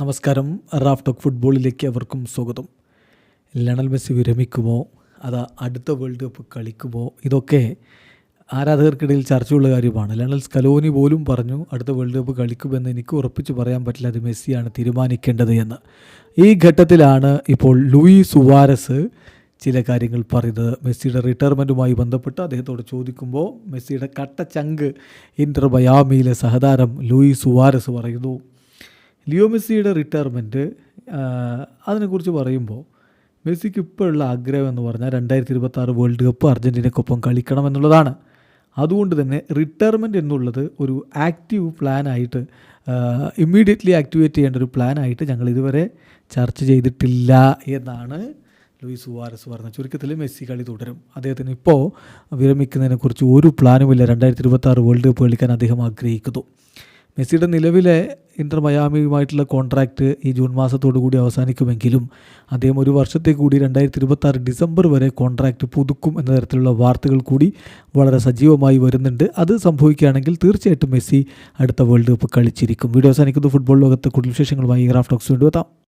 നമസ്കാരം. Raf talk ഫുട്ബോളിലേക്ക് അവർക്കും സ്വാഗതം. ലണൽ മെസ്സി വിരമിക്കുമോ? അതാ അടുത്ത വേൾഡ് കപ്പ് കളിക്കുമോ? ഇതൊക്കെ ആരാധകർക്കിടയിൽ ചർച്ചയുള്ള കാര്യമാണ്. ലണൽ സ്കലോനി പോലും പറഞ്ഞു അടുത്ത വേൾഡ് കപ്പ് കളിക്കുമെന്ന് എനിക്ക് ഉറപ്പിച്ച് പറയാൻ പറ്റില്ല അത് മെസ്സിയാണ് തീരുമാനിക്കേണ്ടത് എന്ന്. ഈ ഘട്ടത്തിലാണ് ഇപ്പോൾ ലൂയി സുവാരസ് ചില കാര്യങ്ങൾ പറയുന്നത്. മെസ്സിയുടെ റിട്ടയർമെന്റുമായി ബന്ധപ്പെട്ട് അദ്ദേഹത്തോട് ചോദിക്കുമ്പോൾ മെസ്സിയുടെ കട്ട ചങ്ക് ഇന്റർ ബയാമിയിലെ സഹതാരം ലൂയി സുവാരസ് പറയുന്നു. ലിയോ മെസ്സിയുടെ റിട്ടയർമെന്റ് അതിനെക്കുറിച്ച് പറയുമ്പോൾ മെസ്സിക്ക് ഇപ്പോഴുള്ള ആഗ്രഹം എന്ന് പറഞ്ഞാൽ രണ്ടായിരത്തി ഇരുപത്തി വേൾഡ് കപ്പ് അർജന്റീനക്കൊപ്പം കളിക്കണം എന്നുള്ളതാണ്. അതുകൊണ്ട് തന്നെ റിട്ടയർമെന്റ് എന്നുള്ളത് ഒരു ആക്റ്റീവ് പ്ലാനായിട്ട് ഇമ്മീഡിയറ്റ്ലി ആക്ടിവേറ്റ് ചെയ്യേണ്ട ഒരു പ്ലാനായിട്ട് ഞങ്ങൾ ഇതുവരെ ചർച്ച ചെയ്തിട്ടില്ല എന്നാണ് ലൂയിസ് സുവാരസ് പറഞ്ഞ ചുരുക്കത്തിൽ മെസ്സി കളി തുടരും. അദ്ദേഹത്തിന് ഇപ്പോൾ വിരമിക്കുന്നതിനെക്കുറിച്ച് ഒരു പ്ലാനുമില്ല രണ്ടായിരത്തി ഇരുപത്തി വേൾഡ് കപ്പ് കളിക്കാൻ അദ്ദേഹം ആഗ്രഹിക്കുന്നു. മെസ്സിയുടെ നിലവിലെ ഇന്റർ മയാമിയുമായിട്ടുള്ള കോൺട്രാക്റ്റ് ഈ ജൂൺ മാസത്തോടു കൂടി അവസാനിക്കുമെങ്കിലും അദ്ദേഹം ഒരു വർഷത്തെ കൂടി രണ്ടായിരത്തി ഇരുപത്തി ഡിസംബർ വരെ കോൺട്രാക്റ്റ് പുതുക്കും എന്ന തരത്തിലുള്ള വാർത്തകൾ കൂടി വളരെ സജീവമായി വരുന്നുണ്ട്. അത് സംഭവിക്കുകയാണെങ്കിൽ തീർച്ചയായിട്ടും മെസ്സി അടുത്ത വേൾഡ് കപ്പ് കളിച്ചിരിക്കും. വീഡിയോ അവസാനിക്കുന്നത് ഫുട്ബോൾ ലോകത്തെ കൂടുതൽ വിശേഷങ്ങളുമായി ഗ്രാഫ് ടോക്സ് വേണ്ടി എത്താം.